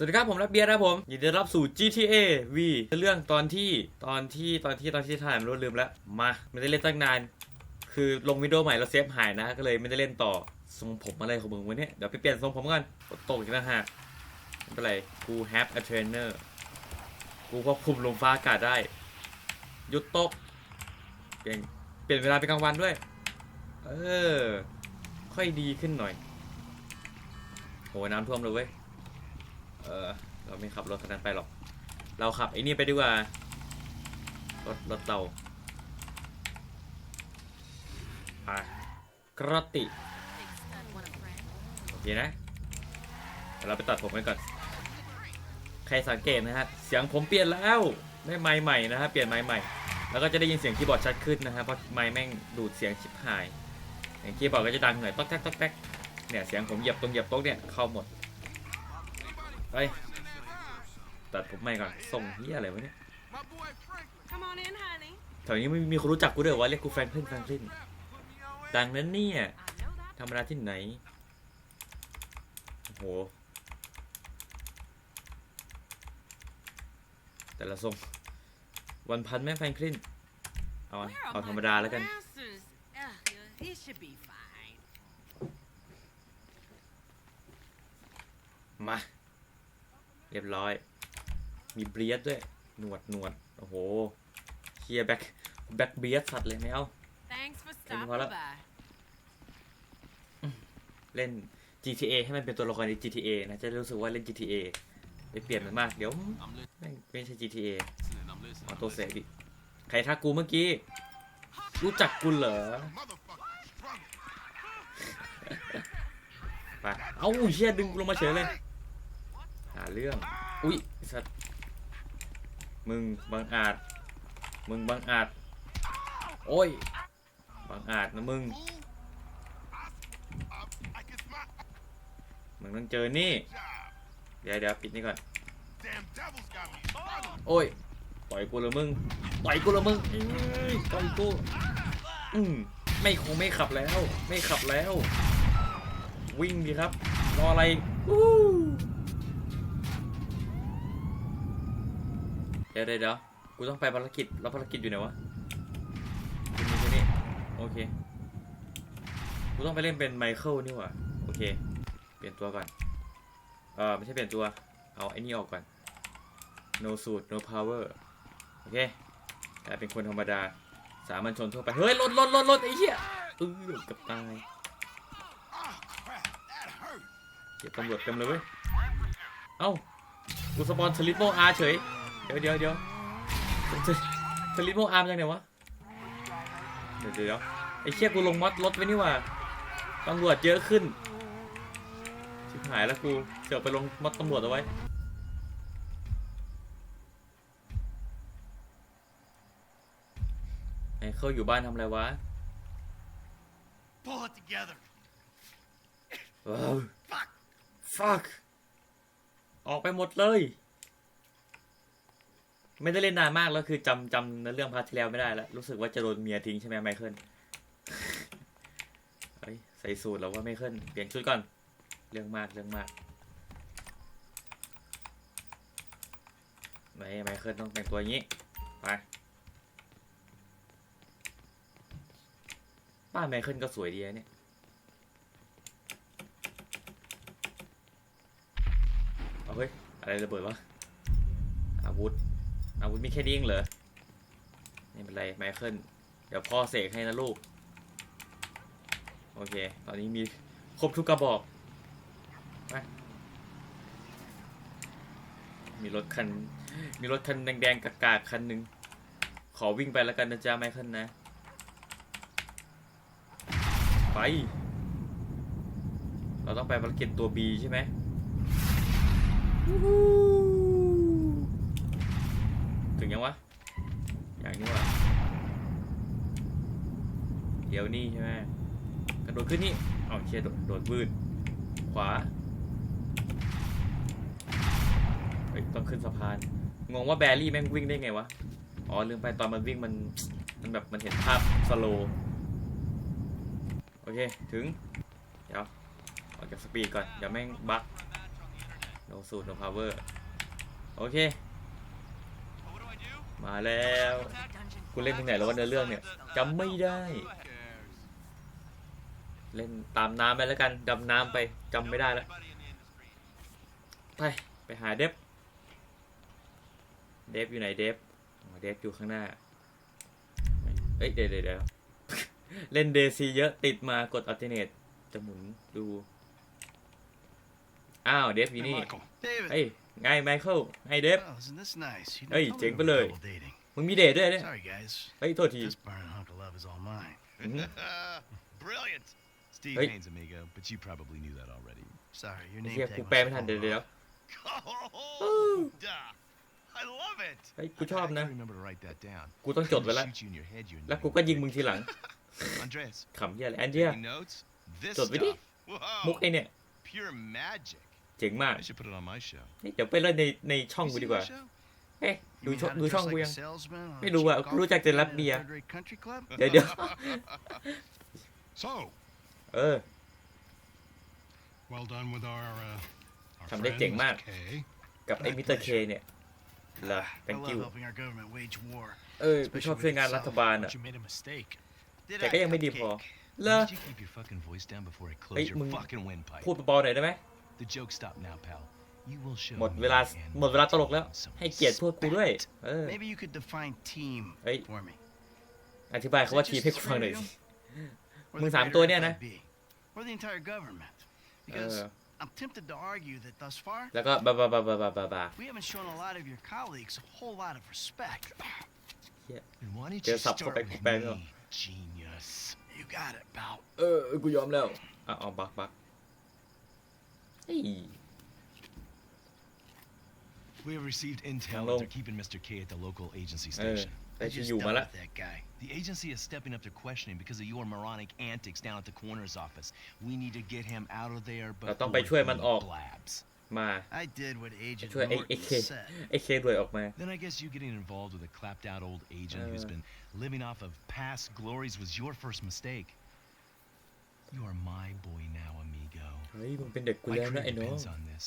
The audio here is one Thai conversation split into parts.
สวัสดีครับผมรับเบียร์นะครับผมยินดีรับสู่ GTA V เรื่องตอนที่ตอนที่ตอนที่ตอนที่ถ่ายม่รู้ลืมแล้ว มาไม่ได้เล่นตั้งนาน คือลงวิดีโอใหม่แล้วเซฟหายนะ ก็เลยไม่ได้เล่นต่อทรงผมอะไรของมึงวะเนี่ยเดี๋ยวไปเปลี่ยนทรงผมก่อนฝนตกอีกนะฮะไม่เป็นไรกู have a trainer กูควบคุมลมฟ้าอากาศได้หยุดตกเปลี่ยนเปลี่ยนเวลาเป็นกลางวันด้วย เออ ค่อยดีขึ้นหน่อยโหน้ำท่วมเลยเว้ย เออ เราไม่ขับรถคันนั้นไปหรอก เราขับไอ้นี่ไปดีกว่า รถรถเราไปกระติ โอเคนะเดี๋ยวเราไปตัดผมกันก่อน ใครสังเกตนะฮะ เสียงผมเปลี่ยนแล้ว ได้ไมค์ใหม่นะฮะ เปลี่ยนไมค์ใหม่ แล้วก็จะได้ยินเสียงคีย์บอร์ดชัดขึ้นนะฮะ เพราะไมค์แม่งดูดเสียงชิบหายอย่างคีย์บอร์ดก็จะดังหน่อยต๊อกแต๊กต๊อกแต๊กเนี่ย เสียงผมเหยียบตรงเหยียบโต๊ะเนี่ยเข้าหมด ไปตัดผมใหม่ก่อนส่งเฮียอะไรวะเนี่ย My boy Frank Come on in, honey. แถวนี้ไม่มีคนรู้จักกูด้วยวะเรียกกูแฟรงคลินแฟรงคลิน put me on ดังนั้นเนี่ย I know that. ธรรมดาที่ไหน โอ้โห แต่ละทรง วันพันแม่งแฟรงคลิน เอา Where are เอาธรรม my ดาแล้วกัน glasses? Ugh, it should be fine. มา เรียบร้อย มีเบียดด้วย หนวดหนวดโอ้โหเคียแบ็คแบ็คเบียดสัตว์เลยไม่เอา Thanks for Can you stopping hold up? by. เล่น GTA ให้มันเป็นตัวละครใน GTA นะจะได้รู้สึกว่าเล่น GTA ไปเปลี่ยนมันมาก เดี๋ยว I'm แม่งไม่ใช่ GTA listening. I'm listening. ออโต้เซฟอีกใครทักกูเมื่อกี้ รู้จักกูเหรอ Motherfucker, struggle. ไปเอ้าเชี่ยดึงกูลงมาเฉยเลยหาเรื่อง อุ๊ยไอ้สัตว์มึงบังอาจ มึงบังอาจ โอ้ย บังอาจนะมึง I guess my มึงต้องเจอนี่ job. เดี๋ยวเดี๋ยวปิดนี่ก่อน Damn devils got me struggling. โอ้ย ต่อยกูเลยมึง ต่อยกูเลยมึงอื้อต่อยกู อืมไม่คงไม่ขับแล้ว ไม่ขับแล้ว วิ่งดีครับ รออะไรอู้ ดี๋ยวเดี๋ยวเดี๋ยวกูต้องไปภารกิจแล้วภารกิจอยู่ไหนวะอยู่นี่อยู่นี่โอเค กูต้องไปเล่นเป็นไมเคิลนี่หว่าโอเค เปลี่ยนตัวก่อน เออไม่ใช่เปลี่ยนตัว เอาไอ้นี่ออกก่อน no suit no power โอเคกลายเป็นคนธรรมดา สามัญชนทั่วไป เฮ้ยรถรถรถรถไอ้เหี้ยเออกับตาย เก็บตำรวจเต็มเลยเว้ย เอ้า กูสปอนสลิปโมอาเฉย เดี๋ยวเดี๋ยวเดี๋ยวสลิปโมอาร์มาจากไหนวะเดี๋ยวเดี๋ยวเดี๋ยวไอ้เชี่ยกูลงมอดรถไว้นี่หว่าตำรวจเยอะขึ้น ชิบหายแล้วกูเสือกไปลงมอดตำรวจเอาไว้ไอ้เขาอยู่บ้านทำอะไรวะ Pull it together. ว้าว Fuck. fuck ออกไปหมดเลย ไม่ได้เล่นนานมากแล้วคือจำจำเนื้อเรื่องพาร์ทที่แล้วไม่ได้แล้วรู้สึกว่าจะโดนเมียทิ้งใช่ไหมไมเคิลเฮ้ยใส่สูตรแล้วว่าไมเคิลเปลี่ยนชุดก่อน เรื่องมากเรื่องมากไหนไมเคิลต้องแต่งตัวอย่างนี้ไปป้านไมเคิลก็สวยดีนะเนี่ยเอาเฮ้ยอะไรระเบิดวะอาวุธ อาวุธมีแค่นี้เองเหรอไม่เป็นไรไมเคิลเดี๋ยวพ่อเสกให้นะลูก โอเค ตอนนี้มีครบทุกกระบอกไปมีรถคัน มีรถคันแดงๆกากๆคันหนึ่งขอวิ่งไปแล้วกันนะจ๊ะไมเคิลนะ ไป เราต้องไปภารกิจตัว B ใช่ไหม ถึงยังวะ อย่างนี้วะเดี๋ยวนี่ใช่ไหมกระโดดขึ้นนี่เอาเชียโดดโดดวืดขวาเฮ้ยต้องขึ้นสะพาน งงว่าแบรี่แม่งวิ่งได้ไงวะ อ๋อลืมไปตอนมันวิ่งมัน มันแบบมันเห็นภาพสโลว์โอเค ถึง เดี๋ยวออกจากสปีดก่อน เดี๋ยวแม่งบั๊กโนสูตรโนพาวเวอร์ โอเค What do I do? มาแล้ว Dungeon. กูเล่นถึงไหนแล้ววะเนื้อเรื่องเนี่ยจำไม่ได้ เล่นตามน้ำไปแล้วกันดำน้ำไปจำไม่ได้แล้วไปไปหาเดฟเดฟอยู่ไหนเดฟเดฟอยู่ข้างหน้าเอ้ยเดี๋ยวเดี๋ยวเดี๋ยวเล่นเดซีเยอะติดมากดอัลเทเนตจะหมุนดู อ้าวเดฟอยู่ Hey, นี่ Michael. เฮ้ยไงไมเคิลไงเดฟ Oh, isn't this nice? You Hey, told me Jake we were Belay. double dating. มึงมีเดทด้วยเนี่ย Sorry, guys. เฮ้ยโทษที This burning hunk of love is all mine. อื้อหือ Brilliant. Steve Hey. Haynes, amigo, but you probably knew that already. Sorry, your ไอ้ name เฮีย tag กู must แปล have ไม่ทัน fallen เดี๋ยวเดี๋ยว off. Oh, duh. I love it. เฮ้ยกูชอบ I นะ gotta remember to write that down. กูต้องจดไว้แล้ว Shoot you in your head, you แล้วกูก็ยิงมึงทีหลัง Andreas, ขำเฮียอะไรแอนเจีย taking notes? This Jot với đi. stuff. มุก Whoa, ไอเนี่ย pure magic. เจ๋งมาก I should put it on my show. เฮ้ยเดี๋ยวไปเล่นในในช่อง You กู see ดีกว่า my show? เฮ้ย You ดู mean ช่อง how to ดู dress ช่อง like กู a ยัง salesman on a ไม่รู้อะ cheap กูรู้จักแต่ golf รับ course เบียร์ in a third-rate country club? เดี๋ยวเดี๋ยว So, เออ Well done with our, uh, our ทำได้ friend, เจ๋งมาก Mr. K. กับไอ้มิสเตอร์เคเนี่ยเหรอ I thank love you helping our government wage war. เออกูชอบช่วยงานรัฐบาลอะ But you made a mistake. Did แต่ I, ก็ยังไม่ดีพอ Cupcake? เหรอ Did you keep your fucking voice down before I close Hey, your มึง fucking windpipe? พูดเบาๆหน่อยได้ไหม The joke stop now, pal. You will show หมด me เวลา and หมดเวลาตลกแล้ว some ให้เกียรติพวกกูด้วย respect. เออ Maybe you could define team Hey. for me. อธิบายเขาว่าทีมให้กูฟังหน่อยสิ Or มึง the สาม greater ตัวเนี่ยนะ FIB, Or the entire government. Because เออ I'm tempted to argue that thus far, แล้วก็บาบาบาบาบาบาบา we haven't shown a lot of your colleagues a whole lot of respect. And why don't Kaya you sub start ko kay with Kupeng, me, oh. genius? You got it, pal. เออกูยอมแล้วอ่ะเอาบักบัก เฮ้ย We have received intel Hello. that they're keeping Mr. K at the local agency เออ station. ได้ I ที่ just อยู่มา dealt แล้ว with that guy. The agency is stepping up to questioning because of your moronic antics down at the coroner's office. We need to get him out of there เราต้อง before ไปช่วยมัน he ออก blabs. มา I did what Agent ช่วยไอ้ไอ้ Norton เค said. ไอ้เครวยออกมา Then I guess you getting involved with a clapped out old agent who's Uh. been living off of past glories was your first mistake. You are my boy now, amigo. เฮ้ยมึงเป็นเด็กกู My แล้วนะ career ไอ้น้อง depends on this.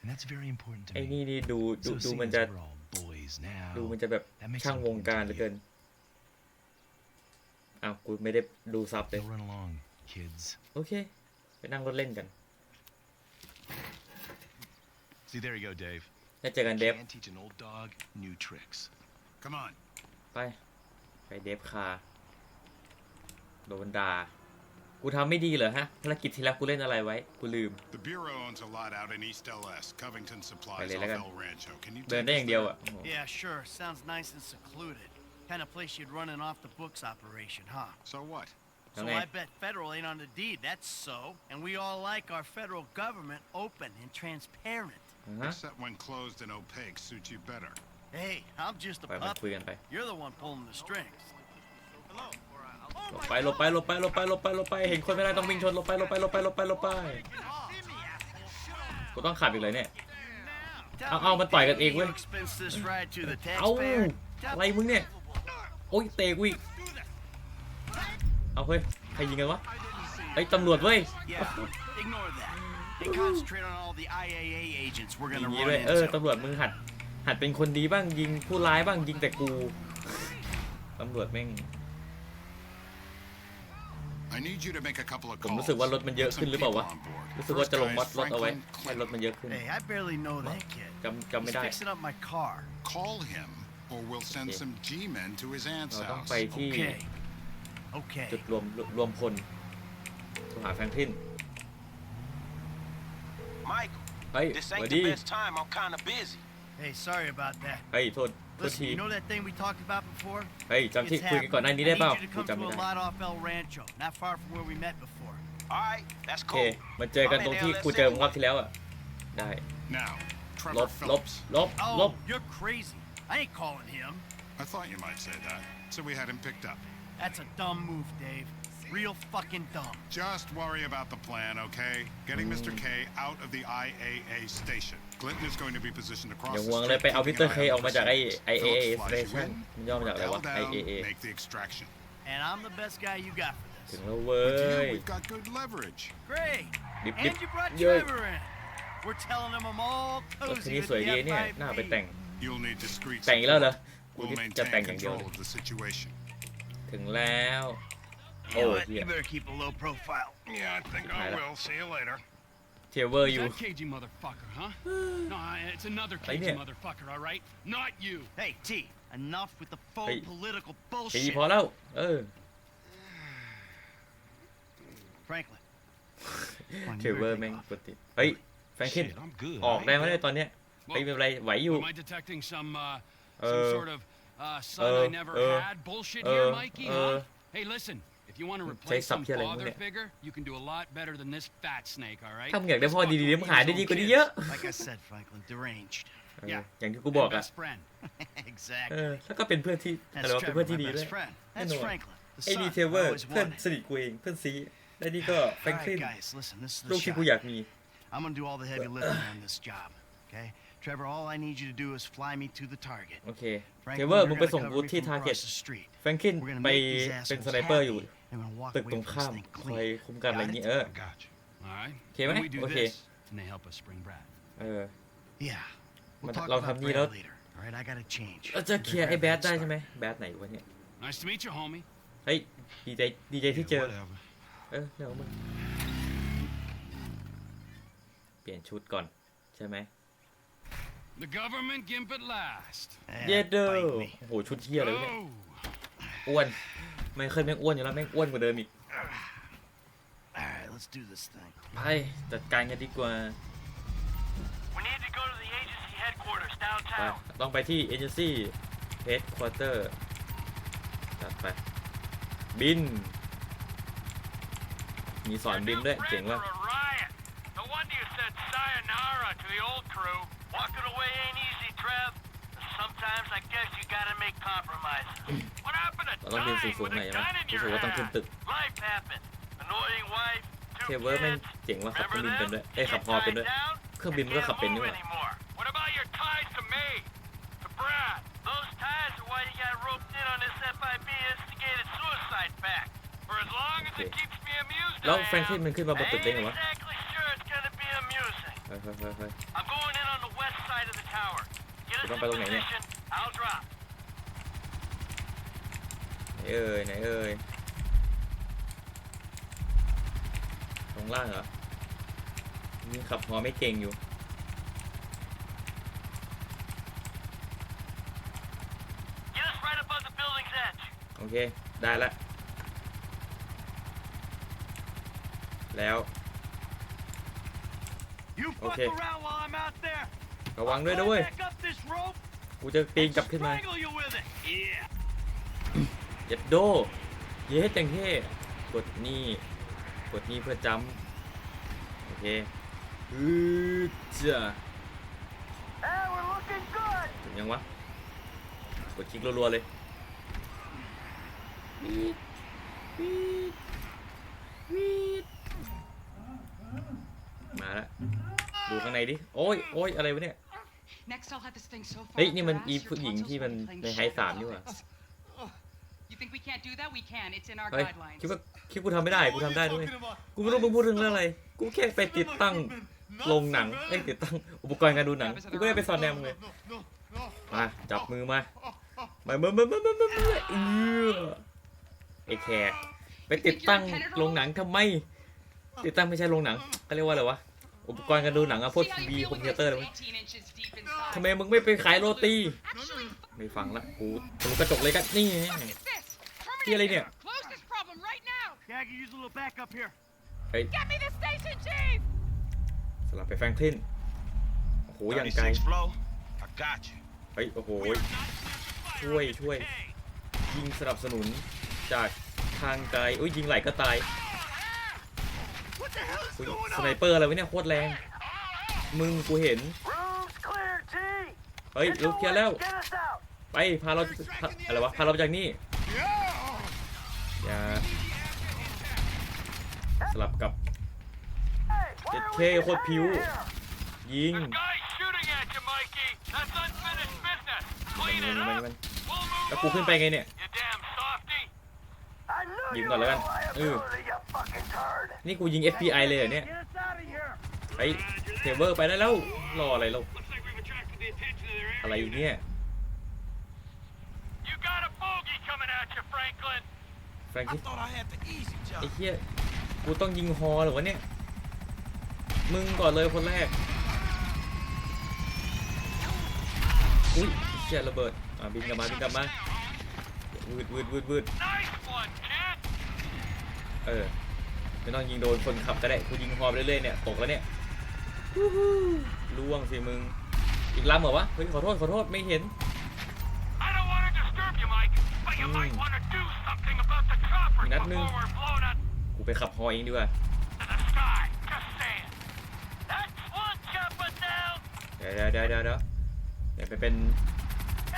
and that's very important to ไอ้ me. นี่นี่ดูดู So ดู seeing มัน as จะ we're all boys ดู now, มันจะแบบ that makes ช่าง it วง important การ to เหลือ you. เกินอ้าวกูไม่ได้ดูซับเลย Now run along, kids. โอเค ไปนั่งรถเล่นกัน See, there you go, Dave. แล้วเจอกันเดฟ Can't teach an old dog new tricks. come on. ไปไปเดฟคาร์โดนด่า กูทำไม่ดีเหรอฮะภารกิจที่แล้วกูเล่นอะไรไว้ กูลืม The Bureau owns a lot out in East LS, Covington Supplies Vale, off lagan. El Rancho. Can you เดิน take ได้อ us ย่างเดียว there? อ่ะโอ้โห Yeah, sure. Sounds nice and secluded. Kind of place you'd run an off the books operation, huh? So what? So Okay. I bet federal ain't on the deed. That's so. And we all like our federal government open and transparent. อ่าฮะ Except when closed and opaque suits you better. Hey, I'm just a ไปมาคุย puppet. กันไป You're the one pulling the strings. หลบไปหลบไปหลบไปหลบไปหลบไปหลบไปเห็นคนไม่ได้ต้องวิ่งชนหลบไปหลบไปหลบไปหลบไปหลบไปกูต้องขับอีกเลยเนี่ย Tell Ow, me, ow, ba't tayo Davey, nag-egg, you weh? expense this ride to the เอาอะไรมึงเนี่ยโอ้ยเตะกูอีกเอาเฮ้ยใครยิงกันวะไอ้ยตำรวจเว้ยอย่างนี้ run ด้วยเออตำรวจมึงหัดหัดเป็นคนดีบ้างยิงผู้ร้ายบ้างยิงแต่กูตำรวจแม่ง I need you to make a couple of ผม calls. รู้สึกว่ารถมันเยอะ Get ขึ้น some หรือเปล่า people วะ on board. รู้สึกว่า First จะลง guy มั is ดรถเอาไว้ Franklin ให้รถมันเยอะขึ้น Hey, I barely know that kid. จำจำไม่ He's ได้ fixing up my car. Call him, or we'll send Okay. some G-men to his aunt's เราต้อง house. ไปที่ Okay. Okay. จุดรวมรวมพลโทรหาแฟรงคลิน Michael, เฮ้ย this สวั ain't สดี the best time. I'm kind of busy. Hey, sorry about that. เฮ้ยโทษโทษ Listen, ที you know that thing we talked about before? เฮ้ยจำที่ It's คุยกันก่อนหน้านี้ได้ happening. เปล่า I need you to กู come จำไม่ to ได้ a lot off El Rancho, not far from where we met before. All right, that's โอเค cool. มาเจอกันตรงที่กูเจอมึงรอบที่แล้วอ่ะ ได้ Now, ล Trevor บ ลบ Phillips. ลบ ล Oh, บ you're crazy. I ain't calling him. I thought you might say that, so we had him picked up. That's a dumb move, Dave. Real fucking dumb. Just worry about the plan, okay? Getting Mr. K out of the IAA station. Clinton is going to be positioned across อย่า the ห่วงเลย street, ไปเอา keeping มิสเตอ an ร์เค eye อ on อก the มาจากไอ้ scene. ไอเอ Phillips ส flies เต you ชัน in, มันย่อมาจากอะไรวะ bell ไอเอ down, เอ make the extraction. And I'm the best guy you got for ถึง this. แล้วเว้ With you, ย we've got good leverage. Great. ดิบดิบ And you brought Yo. Trevor in. We're telling them I'm all รถคัน cozy นี้ with สวยดี the เนี่ยน่าไปแต่ง FIB. You'll need discreet แต่งอีกแล้วเหรอ support. กู We'll นี่จะแต่ง maintain อย่างเดียว control เลย of the situation. ถึงแล้ว You โอ้ know what? เฮีย You better keep a low profile. Yeah, I think I Tyler. will. See you later. เทเวอร์ Is อยู่ that cagey motherfucker, huh? no, I- it's another Right cagey here. motherfucker, all right? Not you. Hey, T, enough with the faux Hey. political ตี bullshit. พอแล้ว เออ Franklin. come on, เท you เวอร์ better แม่ง take off. กดติดเฮ้ย แฟรงคิน Shit, I'm good. ออกได้ไหม I ain't เนี่ยตอนเนี้ยเฮ้ยไม่เป็นไร ไหวอยู่ Am I detecting some, uh, Uh, some sort of uh, son uh, I never uh, had bullshit uh, here, Mikey, uh, huh? Hey, listen, if you want to replace stop some here, like, father wouldn't it? figure, you can do a lot better than this fat snake, all right? ถ้ามึงอยากได้พ่อ This ดีๆ fucker มึงหา needs ได้ดี own กว่านี้ kids. เยอะ Like I said, Franklin, deranged. เออ Yeah. อย่างที่กูบอก And อะ best friend. เอ exactly. อ แล้วก็เป็นเพื่อนที่อะไร That's วะเป็น Trevor, เพื่อนที่ my ดีด้ว best ย friend. แน่ That's นอน Franklin, the ไอ้ดี son เท I เวอร์ always เพื่อน wanted. สนิทกูเอง เพื่อนซีและนี่ก็แฟรง All คลิน right, guys, listen, this is ลู the กที่ shot. กูอยากมี I'm gonna do all the heavy lifting on this job, okay? Trevor, all I need you to do is fly me to the target. โอเค เท Franklin, เวอร์ you're มึงไป gonna ส่ง cover กู me ที่ from ทาร์เก็ต across the street. แฟรงคิน We're gonna ไป make these เป็น assholes สไนเปอร์อยู่ happy, and we're gonna walk ตึก away ตรง from ข้าม this thing คอย clean. คุ้มกันอะไรอย่างงี้เออ I got you. All right? Okay, Then mate? we do Okay. this, and they help us bring Brad. เออ Yeah. We'll Mà talk เรา about ทำนี่ Brad แล้ว later. All right, I gotta change. เราจะเคลียร์ไอ้แบดได้ใช่ไหมแบดไหนวะเนี่ย Nice to meet you, homie. เฮ้ยดีใจดีใจที่เจ Yeah, อ whatever. เออเดี๋ยวมึงเปลี่ยนชุดก่อนใช่ไหม The government gimp at last. เย็ดเด้อ bite me. โอ้โหชุดเที่ยอะไรวะเนี่ย Oh. อ้วน ไม่เคยแม่งอ้วนอยู่แล้วแม่งอ้วนกว่าเดิมอีก All right, let's do this thing. ไปจัดการกันดีกว่า We need to go to the agency headquarters ไป downtown. ต้องไปที่ agency headquarter จัดไป บิน มีสอนบินด้วย เจ๋งว่ะ riot. No wonder you said sayonara to the old crew. Walking away ain't easy, Trev. Sometimes I guess you gotta make compromises. What happened to เราต้องบิน dying สูง with ๆหน่ a อยใช่ไหม gun in รู้ your สึกว่าต้องขึ้น hand? ตึก Life happened. Annoying wife, เท two เวอร์แม่ง kids. เจ๋งว่ะขับเครื่อง Remember บินเป็น them? ด้วย เอ้ยขับ Get ฮอเป็นด้วย tied down? เครื่องบินมันก็ขับเป็นนี่ห Can't ว่า move anymore. What about your ties to me? To Brad? Those ties are why you got roped in on this FIB instigated suicide pact. For as long as it Okay. keeps me amused, แล้ว I แฟรงคลิน am. มันขึ้นมาบนตึกได้ไง Ain't วะ exactly sure it's gonna be amusing. เฮ้ยเฮ้ยเฮ้ยเฮ้ย Get us Ito in pa tong ngayon. position. I'll drop. ไหนเอ่ยไหนเอ่ยตรงล่างเหรอนี่ขับฮอไม่เก่งอยู่ Get us right above the building's edge. โอเค ได้ละ แล้ว You fuck Okay. around while I'm out there. ระวังด้วยนะ Climb เว้ย back up this rope กูจะปีน and กลับขึ้นมา strangle you with it. Yeah. เย็ดโด เย็ดจังเท่กดนี่ กดนี่เพื่อจำโอเคอือจ้ะ Hey, we're looking good. ถึงยังวะ กดคลิกรัวๆเลยวีดวีดวีดมาแล้วดูข้างในดิ โอ้ยโอ้ยอะไรวะเนี่ย Next, I'll have this thing so far เฮ้ย up นี่ their มัน ass, อี your ผู้หญิง tonsils ที่มัน will be playing ในไฮ shit สามนี่ห with ว่า it. You think we can't do that? We can. It's in our เฮ้ย guidelines. คิดว่าคิดกูทำไม่ได้กูทำได้ด้วยกูไม่รู้มึงพูดถึงเรื่องอะไร กูแค่ไปติดตั้งโรงหนังเอ้ยติดตั้งอุปกรณ์การดูหนังกูก็ได้ไปสอนแนมเลยมาจับมือมามามามามามามามาเออไอแคร์ไปติดตั้งโรงหนังทำไม ติดตั้งไม่ใช่โรงหนังก็เรียกว่าอะไรวะอุปกรณ์การดูหนังอะพวก See ที how วี you คอม feel พิว with เตอร์ this เลย 18 inches deep inside. ทำไมมึงไม่ไปขายโรตี ไม่ฟังละกูถูกระจกเลยกันนี่ที่อะไรเนี่ยเฮ้ยสลับไปแฟงคลินโอ้โหยังไกลเฮ้ยโอ้โหช่วยช่วย ยิงสนับสนุนจากทางไกลอุ้ยยิงไหลก็ตายสไนเปอร์อะไรวะเนี่ยโคตรแรง มึงกูเห็น เฮ้ยลุกเคลียร์แล้ว Get us out. ไปพาเราพาอะไรวะพาเราไปจากนี่อย่าสลับกับ Hey, เจ็ดเคโคตรผิวยิง Guy shooting at you, Mikey. That's unfinished business. มัน Clean มัน it มัน up. มัน We'll move แล้วกูขึ้นไปไงเนี่ย You damn softy. I knew ยิงก่อนแล้วกันเออ you fucking turd. นี่กูยิง FBI เลยเหรอเนี่ย Get us out of here. เฮ้ยเวอร์ไปได้แล้วรออะไรเรา อะไร enemy. อยู่เนี่ย You got a bogey coming at you, Franklin. แฟรง I คิส thought I had the easy ไอ้ job. เหี้ยกูต้องยิงฮอเหรอวะเนี่ย มึงก่อนเลยคนแรก อุ้ยไอ้เหี้ยระเบิดอะบินกลับมาบินกลับมาวืดวืดวืดวืด Nice one, kid. เออไม่ต้องยิงโดนคนขับก็ได้กูยิงฮอไปเรื่อยๆเนี่ยตกแล้วเนี่ยล่วงสิมึง อีกลำเหรอวะ เฮ้ยขอโทษขอโทษไม่เห็น I don't want to disturb you, Mike, but you might want to do something about the chopper Minat before nu. we're blown up กูไปขับฮอเองดีกว่า to the sky. Just saying. That's one chopper down. เดี๋ยวเดี๋ยวเดี๋ยวเดี๋ยวเดี๋ยวเดี๋ยวไปเป็น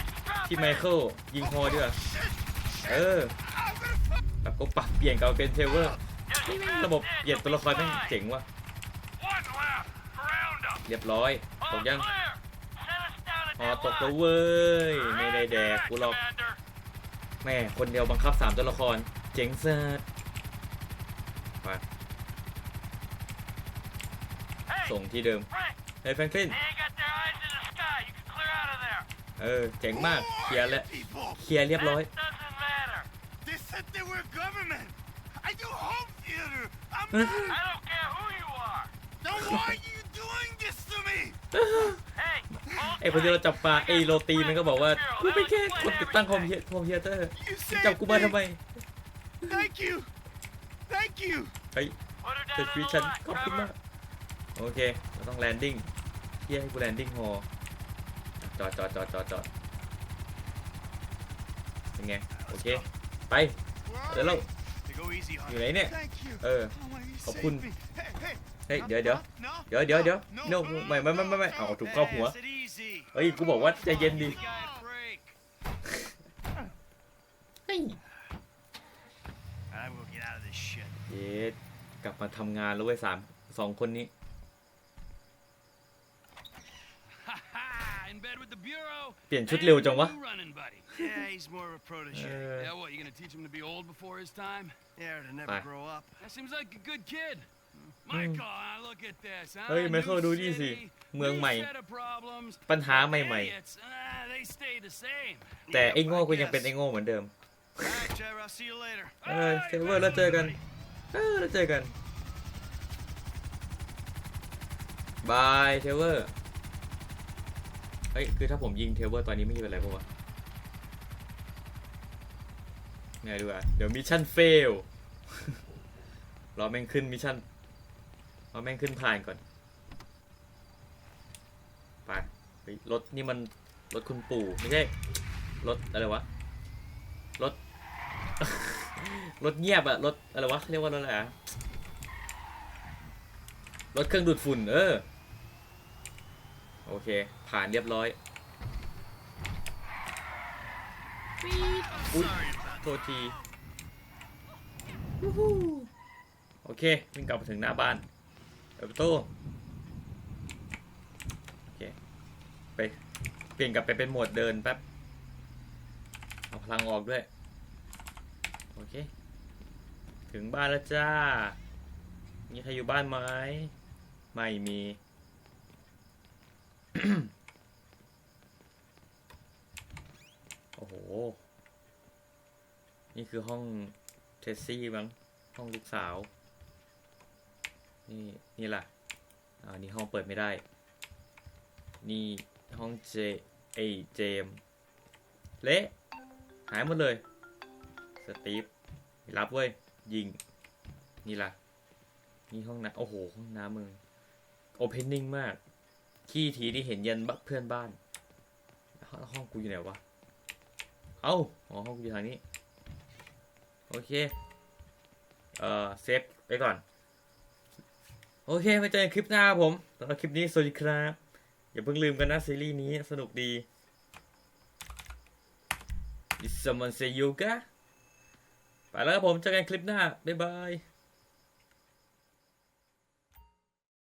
It's ที่ไม dropping. เคิลยิงฮอดีกว่าเออแบบก็ปรับเปลี่ยนกับเป็นเทรเวอร์ Just ระบบ missed เปลี่ยนตัวละครแม่ง it. เจ๋งว่ะ One left. Round up. เรียบร้อยต All กยัง clear. Set us down at ฮอ that ตกแล้ว line. เว้ย ไม่ได้แดก Roger กู that, หรอก Commander. แม่คนเดียวบังคับสามตัวละคร เจ๋งสัสไป Hey, ส่งที่เดิม Frank, เฮ้ยแฟรงคลิน they ain't got their eyes in the sky. You can clear out of there. เออ เจ๋งมาก เคลียร์แล้ว People, เคลียร์เรียบร้อย That doesn't matter. they said they were government. I do home theater. I'm Huh? not. I don't care who you are. Then why are you doing this to me? Hey, hold ไอ้คนที่เรา tight. จับปลาไอ้โรตีมันก็บอกว่ากูไม่แค่คนติดตั้งโฮม Explain เฮียโฮมเฮียเตอร์ You จับ saved กูมาทำไม me. Thank you. Thank you. เฮ้ย Put her เสร็จ down ชี in วิต the ฉัน lot, ขอบคุณ Trevor. มากโอเคเราต้องแลนดิ้งเฮียให้กูแลนดิ้งฮอจอดจอดจอดจอดจอดเป็นไงโอเคไป Where Hello. are they? They go easy on อยู่ไหนเนี่ย Thank you. เออ Oh my, you ขอบคุณ saved me. Hey, hey. เฮ้ย No, เดี๋ยวเดี๋ยว no, เดี๋ยวเดี๋ยวเดี๋ยว no, โนไม่ไม่ไม่ไม่ไม่เอาถูกเข้าหัว Pass it easy. เฮ้ย กูบอกว่าใจเย็นดิ Give the guy a break. เฮ้ย I'm gonna get out of this shit. เย็ดกลับมาทำงานแล้วเว้ยสามสองคนนี้ Ha ha! In bed with the bureau. เปลี่ยนชุดเร็วจังวะ And new running buddy. Yeah, he's more of a protege. เออ Yeah, what? You gonna teach him to be old before his time? Yeah, to never Bye. grow up. That seems like a good kid. Michael, now look at this. Huh? เฮ้ย Michael, New ดูนี่สิ city, เมือง new ใหม่ set of problems. ปัญหาใหม่ Idiots, ah, they stay the same. ๆแต่ไอ้โง่ก็ยังเป็นไอ้โง่เหมือนเดิม All right, Trevor, I'll see you later. เออเทเวอร์แล้วเจอกัน เออแล้วเจอกัน บายเทเวอร์ เฮ้ย คือถ้าผมยิงเทเวอร์ตอนนี้ไม่มีเป็นไรปะวะไงดูอะ เดี๋ยวมิชชั่นเฟลรอแม่งขึ้นมิชชั่น รอแม่งขึ้นผ่านก่อน ไปรถนี่มันรถคุณปู่ไม่ใช่รถอะไรวะรถรถเงียบอะรถอะไรวะเรียกว่ารถอะไรอะรถเครื่องดูดฝุ่นเออ โอเค ผ่านเรียบร้อยอุ๊ยโทษที โอเควิ่งกลับมาถึงหน้าบ้าน เปิดประตูโอเคไปเปลี่ยนกลับไปเป็นโหมดเดินแป๊บเอาพลังออกด้วยโอเค ถึงบ้านแล้วจ้า มีใครอยู่บ้านไหมไม่มี โอ้โห นี่คือห้องเทสซี่มั้ง ห้องลูกสาว นี่นี่ล่ะอ่านี่ห้องเปิดไม่ได้ นี่ห้องเจไอเจมเละหายหมดเลย สตีฟรับเว้ย ยิง นี่ล่ะ นี่ห้องน้ำโอ้โห ห้องน้ำมึงโอเพนนิ่งมาก ขี้ทีที่เห็นยันบเพื่อนบ้านห้องห้องกูอยู่ไหนวะ เอ้าอ๋อห้องกูอยู่ทางนี้ โอเค เอ่อ เซฟไปก่อน โอเคไปเจอกันคลิปหน้าครับผมสำหรับคลิปนี้สวัสดีครับ อย่าเพิ่งลืมกันนะซีรีส์นี้สนุกดี Did someone say yoga ไปแล้วครับผมเจอกันคลิปหน้า บ๊ายบาย